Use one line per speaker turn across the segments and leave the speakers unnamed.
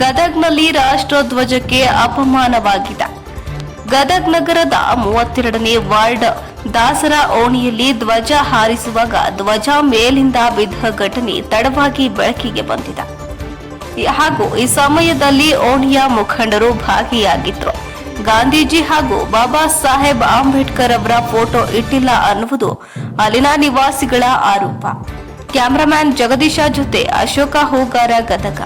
ಗದಗ್ನಲ್ಲಿ ರಾಷ್ಟ್ರಧ್ವಜಕ್ಕೆ ಅಪಮಾನವಾಗಿದೆ. ಗದಗ್ ನಗರದ ಮೂವತ್ತೆರಡನೇ ವಾರ್ಡ್ ದಾಸರ ಓಣಿಯಲ್ಲಿ ಧ್ವಜ ಹಾರಿಸುವಾಗ ಧ್ವಜ ಮೇಲಿಂದ ಬಿದ್ದ ಘಟನೆ ತಡವಾಗಿ ಬೆಳಕಿಗೆ ಬಂದಿದೆ. ಹಾಗೂ ಈ ಸಮಯದಲ್ಲಿ ಓಣಿಯ ಮುಖಂಡರು ಭಾಗಿಯಾಗಿದ್ರು. ಗಾಂಧೀಜಿ ಹಾಗೂ ಬಾಬಾ ಸಾಹೇಬ್ ಅಂಬೇಡ್ಕರ್ ಅವರ ಫೋಟೋ ಇಟ್ಟಿಲ್ಲ ಅನ್ನುವುದು ಅಲ್ಲಿನ ನಿವಾಸಿಗಳ ಆರೋಪ. ಕ್ಯಾಮರಾಮ್ಯಾನ್ ಜಗದೀಶ ಜೊತೆ ಅಶೋಕ ಹೂಗಾರ, ಗದಗ.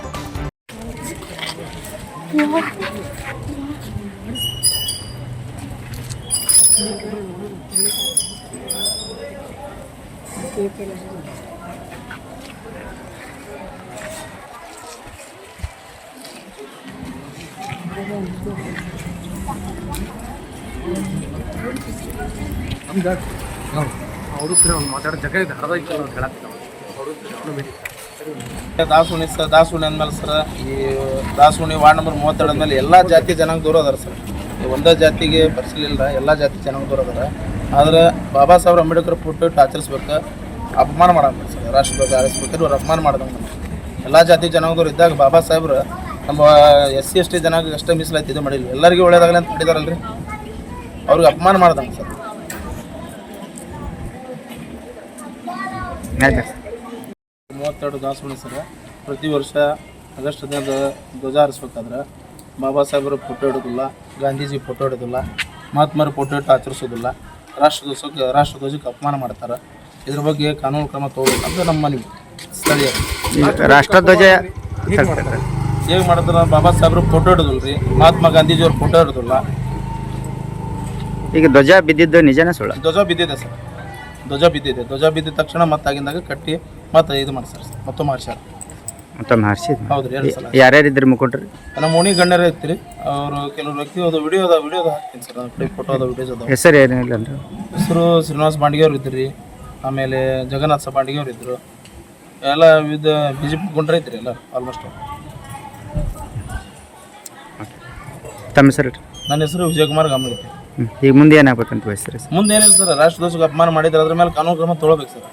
ಅವರು ಮಾತಾಡೋ ಜಗ ಇದೆ ಅರ್ಧ ಐತೆ ಅವ್ರು ಹೇಳಕ್ಕೆ ದಾಸುಣಿ ಸರ್ ದಾಸುಣಿ ಅಂದ್ಮೇಲೆ ಸರ್, ಈ ದಾಸುಣಿ ವಾರ್ಡ್ ನಂಬರ್ ಮೂವತ್ತೆರಡು ಮೇಲೆ ಎಲ್ಲ ಜಾತಿ ಜನಾಂಗ ದೂರ ಅದಾರ ಸರ್. ಒಂದೇ ಜಾತಿಗೆ ಬರ್ಸಲಿಲ್ಲ ಎಲ್ಲ ಜಾತಿ ಜನಾಂಗ ದೂರ ಅದಾರ. ಆದ್ರೆ ಬಾಬಾ ಸಾಹೇಬ್ ಅಂಬೇಡ್ಕರ್ ಇಟ್ಟು ಆಚರಿಸ್ಬೇಕು ಅಪಮಾನ ಮಾಡಿ ಸರ್. ರಾಷ್ಟ್ರಧ್ವಜ ಆರಿಸ್ಬೇಕಾದ್ರೆ ಅವ್ರು ಅಪಮಾನ ಮಾಡ್ದಂಗೆ ಎಲ್ಲ ಜಾತಿ ಜನಾಂಗದವ್ರು ಇದ್ದಾಗ ಬಾಬಾ ಸಾಹೇಬ್ರು ನಮ್ಮ ಎಸ್ ಸಿ ಎಸ್ ಟಿ ಜನಾಂಗ ಅಷ್ಟೇ ಮೀಸಲಾಯ್ತು ಇದು ಮಾಡಿಲ್ಲ. ಎಲ್ಲರಿಗೂ ಒಳ್ಳೇದಾಗಲಿ ಅಂತ ಮಾಡಿದಾರಲ್ರಿ. ಅವ್ರಿಗೆ ಅಪಮಾನ ಮಾಡ್ದಂಗೆ ಸರ್. ಮೂವತ್ತೆರಡು ದಾಸವಾಣಿ ಸರ ಪ್ರತಿ ವರ್ಷ ಆಗಸ್ಟ್ ಹದಿನೈದು ಧ್ವಜ ಹಾರಿಸ್ಬೇಕಾದ್ರೆ ಬಾಬಾ ಸಾಹೇಬರ ಫೋಟೋ ಇಡೋದಿಲ್ಲ ಗಾಂಧೀಜಿ ಫೋಟೋ ಇಡೋದಿಲ್ಲ ಮಹಾತ್ಮರ ಫೋಟೋ ಇಟ್ಟು ಆಚರಿಸೋದಿಲ್ಲ. ರಾಷ್ಟ್ರಧ್ವಜಕ್ಕೆ ರಾಷ್ಟ್ರಧ್ವಜಕ್ಕೆ ಅಪಮಾನ ಮಾಡ್ತಾರೆ. ಇದ್ರ ಬಗ್ಗೆ ಕಾನೂನು ಕ್ರಮ ತಗೋಬೇಕು ಅಂತ ನಮ್ಮ ಮನವಿ. ಸ್ಥಳೀಯ.
ರಾಷ್ಟ್ರಧ್ವಜ
ಹೇಗೆ ಮಾಡಿದ್ರೆ? ಬಾಬಾ ಸಾಹೇಬ್ರ ಫೋಟೋ ಇಡೋದಿಲ್ಲ ರೀ ಮಹಾತ್ಮ ಗಾಂಧೀಜಿಯವ್ರ ಫೋಟೋ ಇಡೋದಿಲ್ಲ
ಈಗ ಧ್ವಜ ಬಿದ್ದಿದ್ದು ನಿಜನೇ ಸುಳ್ಳ?
ಧ್ವಜ ಬಿದ್ದಿದೆ ಸರ್. ಧ್ವಜ ಬಿದ್ದಿದೆ. ಧ್ವಜ ಬಿದ್ದಿದ ತಕ್ಷಣ ಮತ್ತೆ ಆಗಿಂದಾಗ ಕಟ್ಟಿ ಮತ್ತೆ ಇದು ಮಾಡ್ಸಾರ ಸರ್. ಮತ್ತೊಮ್ಮೆ ಮಾಡ್ಸ್ಯಾರ.
ಮತ್ತೊಮ್ಮೆ ಹರ್ಸಿದ್
ಹೌದ್ರಿ ಎರಡು ಸಲ.
ಇದ್ದರು ಮುಖಂಡ್ರಿ
ನಮ್ಮ ಓಣಿ ಗಣ್ಯರ ಐತ್ರಿ ಅವರು ಕೆಲವು ವ್ಯಕ್ತಿ ಅದು ವಿಡಿಯೋ ಅದ ವಿಡಿಯೋ ಹಾಕ್ತೀನಿ ಸರ್. ಕಡೆ ಫೋಟೋ ಅದ ವಿಡಿಯೋಸ್ ಅದಾವ
ಹೆಸರು ಏನಿಲ್ಲ ಅಂದ್ರೆ
ಹೆಸರು ಶ್ರೀನಿವಾಸ್ ಬಾಂಡಿಗೆ ಅವ್ರು ಇದ್ರಿ. ಆಮೇಲೆ ಜಗನ್ನಾಥ ಬಾಂಡಿಗೆ ಅವ್ರು ಇದ್ರು. ಎಲ್ಲ ವಿವಿಧ ಬಿ ಜೆ ಪಿ ಮುಖಂಡ್ರೆ ಐತ್ರಿ ಎಲ್ಲ ಆಲ್ಮೋಸ್ಟ್
ತಮ್ಮ ಹೆಸರು.
ನನ್ನ ಹೆಸರು ವಿಜಯಕುಮಾರ್ ಗಾಮಿ.
ಈಗ ಮುಂದೆ ಏನಾಗ್ಬೇಕಂತ ಬಯಸ್ತೀರಿ ಸರ್?
ಮುಂದೆ ಏನಿಲ್ಲ ಸರ್ ರಾಷ್ಟ್ರದೋಷಕ್ಕೆ ಅಪಮಾನ ಮಾಡಿದ್ರೆ ಅದ್ರ ಮೇಲೆ ಕಾನೂನು ಕ್ರಮ ತೊಗೊಳ್ಬೇಕು ಸರ್.